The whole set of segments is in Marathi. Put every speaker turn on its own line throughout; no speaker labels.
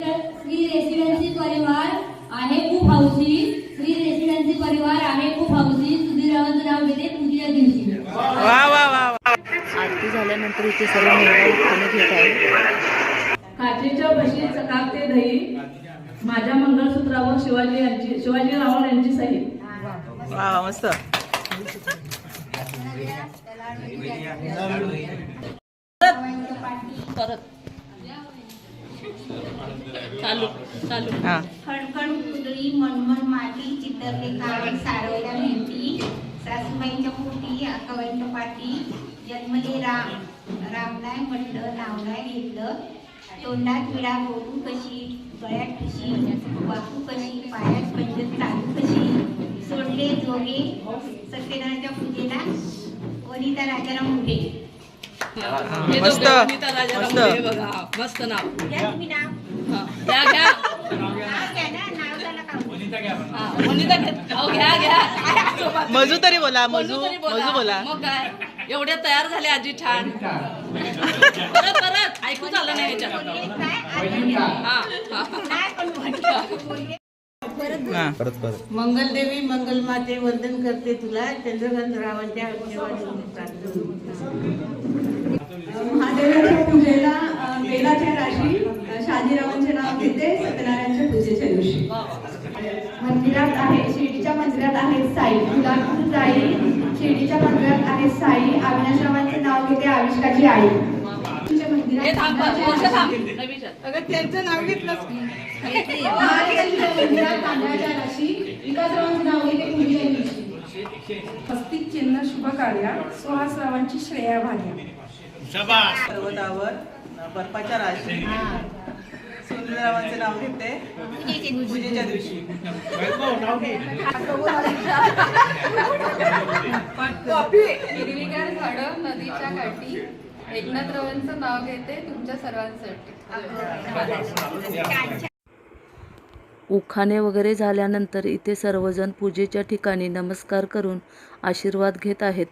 श्री रेसिडेन्सी परिवार आहे खूप हौशी. श्री रेसिडेन्सी परिवार आहे खूप हौशी. सुधीरावांचं नाव घेते पूजेच्या दिवशी.
आरती झाल्यानंतर इथे सर्व घेत
काचेच्या बशी चकाकते दही माझ्या मंगळसूत्रावर शिवाजी यांची शिवाजी रावण यांची सही.
वा मस्त. परत. चालू चालू. हा.
खणखण कुदळी मनमन माती चितरले काळे सारवल्या मेहंदी सासूबाईंच्या पोटी अकाबाईंच्या पाठी जन्मले राम राम नाही म्हटलं नाव नाही घेतलं तोंडात विडा बोलू कशी गळ्यात कशी वाकू कशी पायात पंजत चालू कशी सोडले जोगे सत्यनारायणच्या पूजेला वनिता राजाराम मुंडे.
मस्त. मस्त.
मस्त नाव.
घ्या
घ्या
झालं
मजू तरी बोला मजू. मजू बोला.
मग काय? एवढ्या तयार झाले आजी छान. परत परत. ऐकूच आलं नाही हा
मंगलदेवी मंगलमाते वंदन करते तुला चंद्रकांत रावांच्या आशीर्वादाने
महादेवाच्या पूजेला अ, बेलाच्या राशी अ, शहाजीरावांचे नाव घेते सत्यनारायणच्या पूजेच्या दिवशी मंदिरात आहे शिर्डीच्या मंदिरात आहे साई गुलाबपूर जाई शिर्डीच्या आहे साई अविनाशरावांचे नाव घेते आविष्काची आई. तांदळाच्या राशी विकासरावांचे नाव घेते पूजेच्या दिवशी
हस्तिक चिन्ह शुभ कार्या सुहासरावांची श्रेया भाग्या.
पर्वतावर बर्फाच्या राशी. सुंदररावांचे नाव घेते पूजेच्या दिवशी.
हिरवीगार आमच्या नदीच्या एकनाथ एकनाथरावांचं नाव घेते तुमच्या सर्वांसाठी.
उखाणे वगैरे झाल्यानंतर इथे सर्वजण पूजेच्या ठिकाणी नमस्कार करून आशीर्वाद घेत आहेत.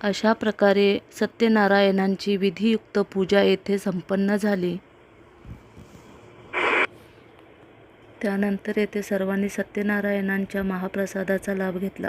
अशा प्रकारे सत्यनारायणांची विधियुक्त पूजा येथे संपन्न झाली. त्यानंतर येथे सर्वांनी सत्यनारायणांच्या महाप्रसादाचा लाभ घेतला.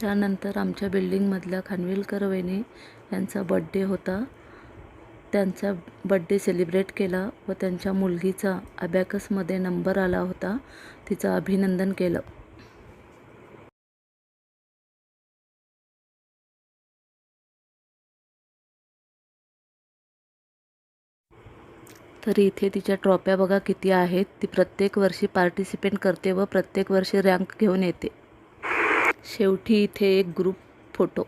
त्यानंतर आमच्या बिल्डिंगमधल्या खानविलकर वहिनी यांचा बड्डे होता. त्यांचा बड्डे सेलिब्रेट केला व त्यांच्या मुलगीचा अबॅकसमध्ये नंबर आला होता. तिचं अभिनंदन केलं. तर इथे तिच्या ट्रॉप्या बघा किती आहेत. ती प्रत्येक वर्षी पार्टिसिपेट करते व प्रत्येक वर्षी रँक घेऊन येते. शेवटी इथे एक ग्रुप फोटो